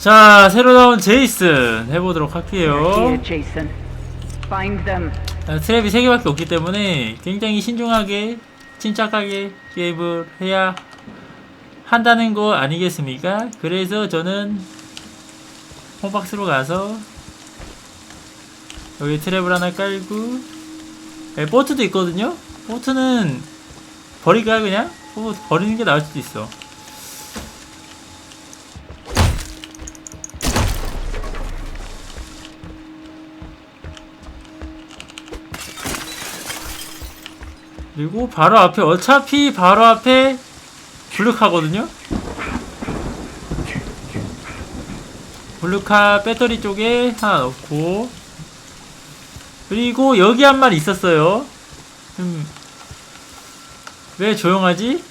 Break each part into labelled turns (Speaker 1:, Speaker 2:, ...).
Speaker 1: 자 새로 나온 제이슨 해보도록 할게요
Speaker 2: them.
Speaker 1: 아, 트랩이 3개밖에 없기 때문에 굉장히 신중하게 침착하게 게임을 해야 한다는 거 아니겠습니까? 그래서 저는 홈박스로 가서 여기 트랩을 하나 깔고 네, 보트도 있거든요? 보트는 버릴까요 그냥? 어, 버리는 게 나을 수도 있어 그리고 바로 앞에 어차피 바로 앞에 블루카거든요. 블루카 배터리 쪽에 하나 넣고 그리고 여기 한 마리 있었어요. 음, 왜 조용하지?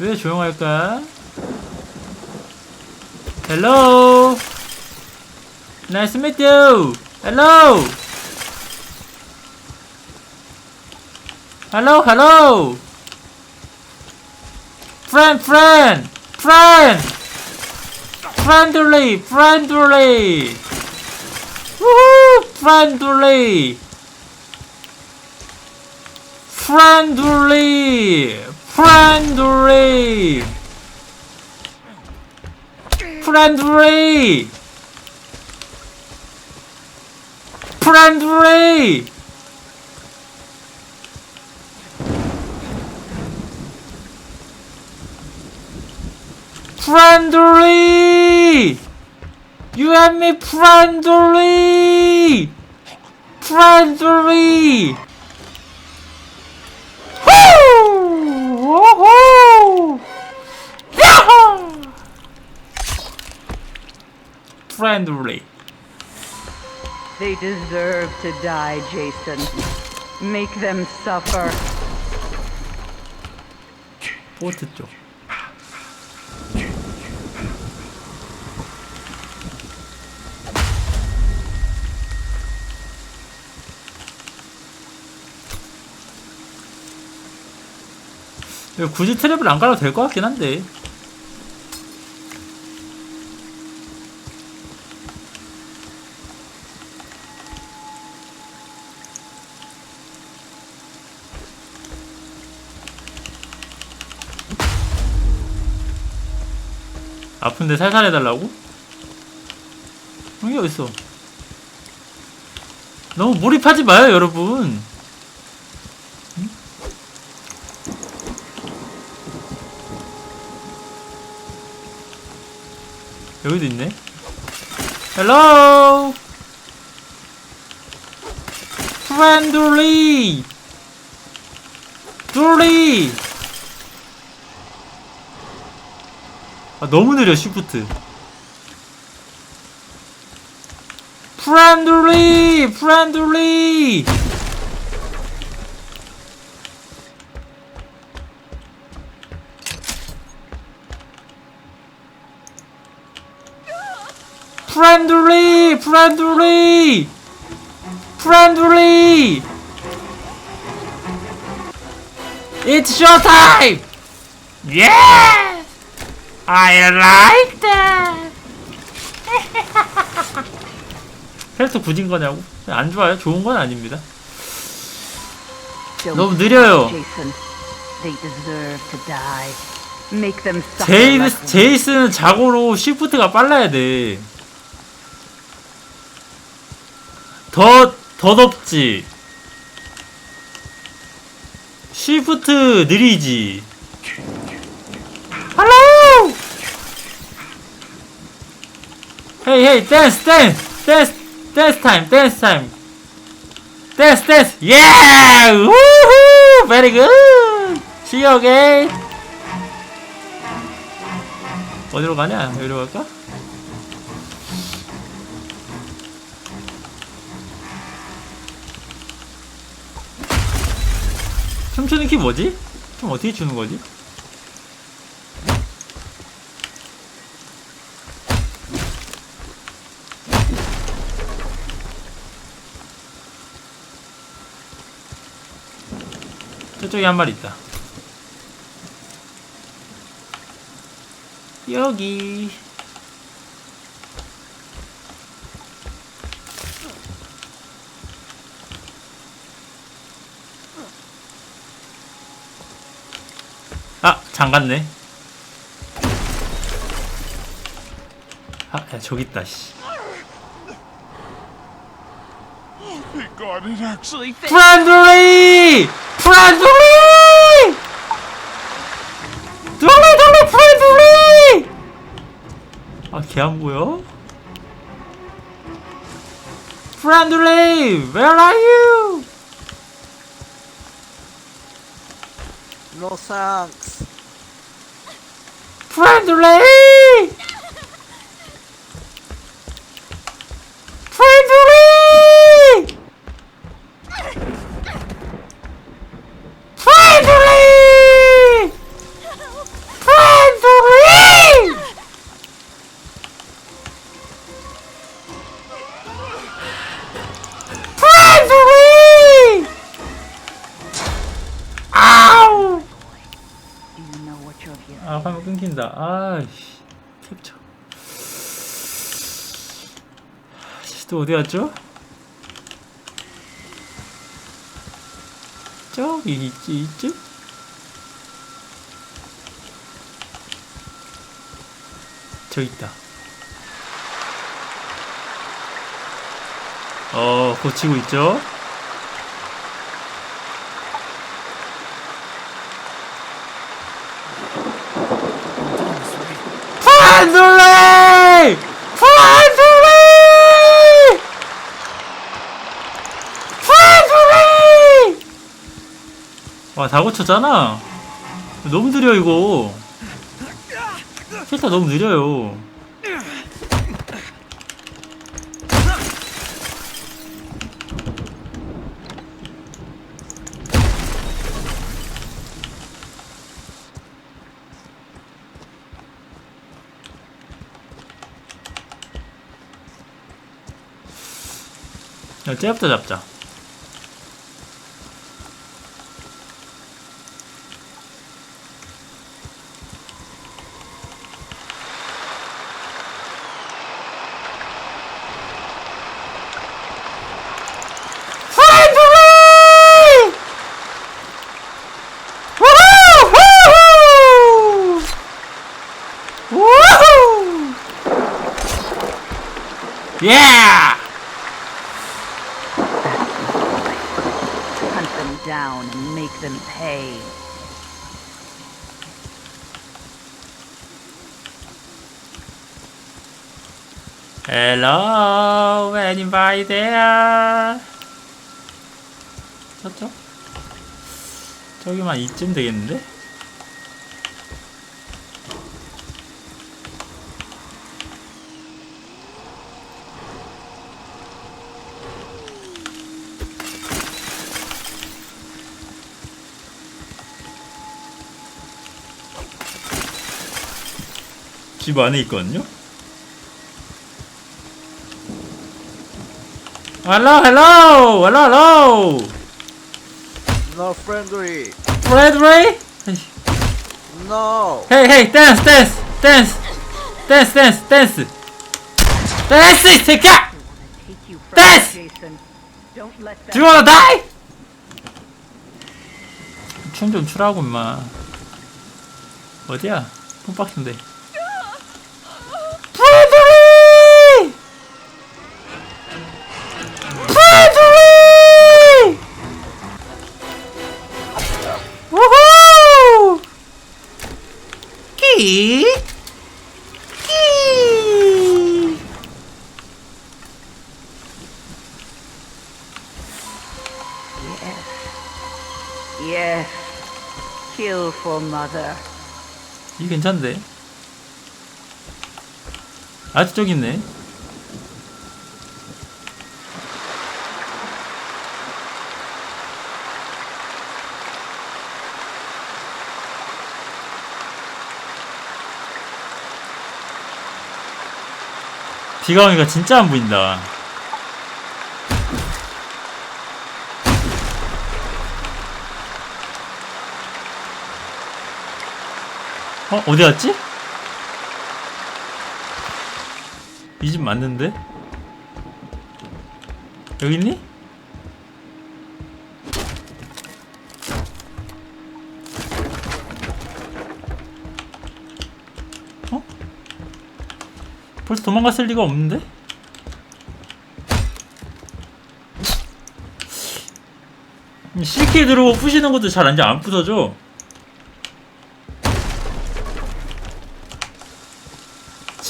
Speaker 1: 왜 조용할까? To meet you. Hello. Hello, hello. Friend, friend, friend. Friendly, friendly. Woohoo, friendly. Friendly, friendly. Friendly. Friendly. Friendly! You and me friendly! Friendly! Woo! Woohoo! Yahoo! Friendly.
Speaker 2: They deserve to die, Jason. Make them suffer.
Speaker 1: 보트 굳이 트랩을 안 깔아도 될 것 같긴 한데. 아픈데 살살 해달라고? 이게 어딨어? 너무 몰입하지 마요, 여러분. 여기도 있네. Hello. Friendly. 둘리. 아, 너무 느려, 시프트. Friendly, friendly. friendly, friendly, friendly. It's show time. Yeah, I like that. 캐릭터 굳은 거냐고? 안 좋아요. 좋은 건 아닙니다. 너무 느려요.
Speaker 2: Jason. They deserve to die. Make them suffer.
Speaker 1: 제이,
Speaker 2: like we
Speaker 1: 제이스는 자고로 시프트가 빨라야 돼. 더, 더 덥지. 시프트 느리지. 할로! 헤이, 헤이, 댄스, 댄스, 댄스, 댄스 타임, 댄스 타임. 댄스, 댄스, 예! 우후! 베리 굿! Again! 어디로 가냐? 여기로 갈까? 춤추는 키 뭐지? 좀 어떻게 추는 거지? 저쪽에 한 마리 있다. 여기 장갔네. 아, 야, 저기 있다, 씨.
Speaker 3: Thank God it actually fit.
Speaker 1: 프렌들리! 프렌들리! 돌리, 돌리, 프렌들리! 아, 걔안 보여? 프렌들리! Where are you?
Speaker 4: No thanks.
Speaker 1: 프 아 화면 끊긴다 아이씨 캡처 또 어디 갔죠? 저기 있지 있지? 저 있다 어 고치고 있죠? 프란들레이! 프란들레이! 프란들레이! 와, 다 고쳤잖아. 너무 느려, 이거. 필터 너무 느려요. 야, 쟤부터 잡자. 파이브레이! 우후! 우후! 우후! 예!
Speaker 2: Hunt them down and make them pay.
Speaker 1: Hello, anybody there? 저쪽? 저기만 이쯤 되겠는데? 집 안에 있거든요? Hello, hello, hello, hello.
Speaker 4: No friendly.
Speaker 1: Ray.
Speaker 4: No.
Speaker 1: Hey, hey, dance, dance, dance, dance, dance, dance, dance, 이 새끼야.
Speaker 2: Take you from me, Jason. Don't let
Speaker 1: Do you wanna die? 춤 좀 추라고 임마. 어디야? 폰박스인데. 괜찮은데? 아주 저기 있네. 비가 오니까 진짜 안 보인다. 어? 어디 갔지? 이 집 맞는데? 여기 있니? 어? 벌써 도망갔을 리가 없는데? 실키 들어오고 부시는 것도 잘안 부서져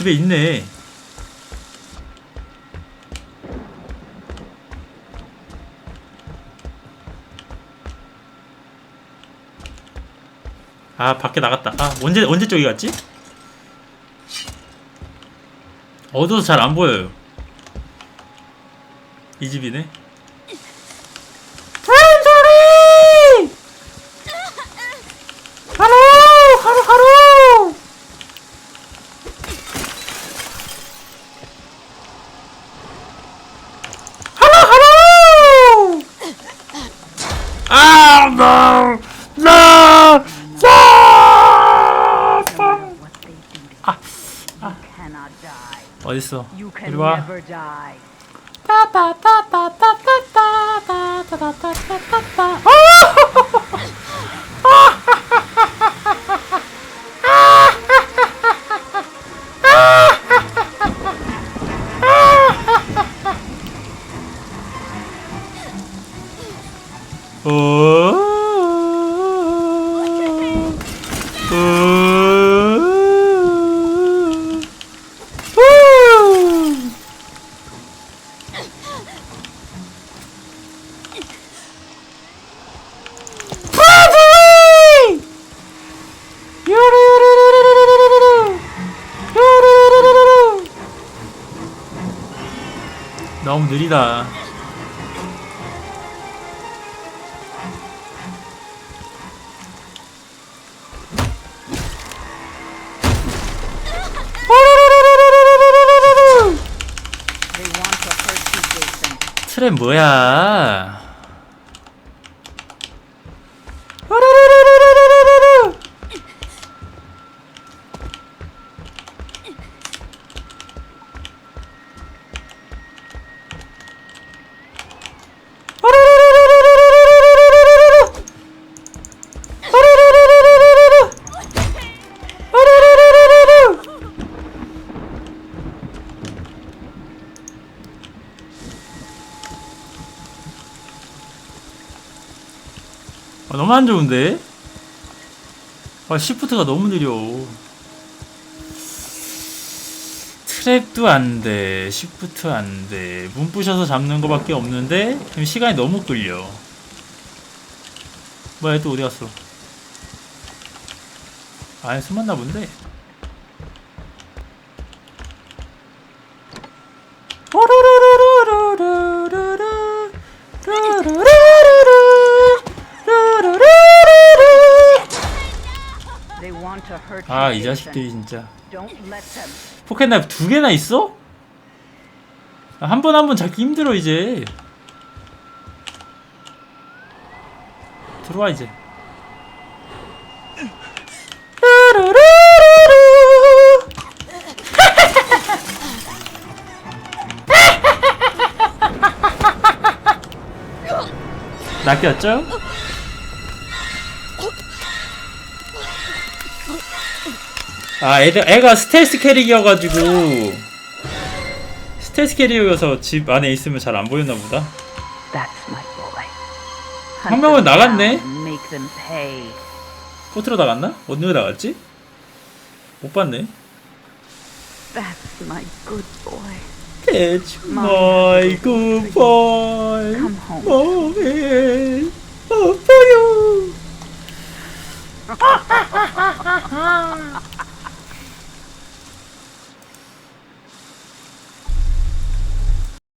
Speaker 1: 집에 있네. 아 밖에 나갔다. 아 언제 언제 쪽이 갔지? 어두워서 잘 안 보여요. 이 집이네. 프렌소리! 하루! 하루 하루! 하루 하루! 아, no! No! No!
Speaker 2: What they do to
Speaker 1: 아,
Speaker 2: you, you cannot die.
Speaker 1: 어딨어?
Speaker 2: You can
Speaker 1: 이리 와.
Speaker 2: never die.
Speaker 1: 너무 느리다.
Speaker 2: They want to Jason.
Speaker 1: 트랩 뭐야? 아, 너무 안 좋은데? 아, 시프트가 너무 느려. 트랩도 안 돼. 시프트 안 돼. 문 부셔서 잡는 거밖에 없는데, 지금 시간이 너무 끌려. 뭐야, 얘또 어디 갔어? 안에 숨었나 본데? 아, 이. 자식들이 진짜.
Speaker 2: Don't let them.
Speaker 1: 포켓 나이프 두 개나 있어? 한 번 한 번 잡기 힘들어 이제 들어와 이제. 낚였죠? 아 애들, 애가 스텔스 캐릭이어가지고 스텔스 캐릭이어서 집 안에 있으면 잘 안 보였나 보다. 한 명은 나갔네? 포트로 나갔나? 어디로 나갔지? 못 봤네
Speaker 2: That's my good boy.
Speaker 1: That's my good boy
Speaker 2: Come home.
Speaker 1: Mommy Oh for you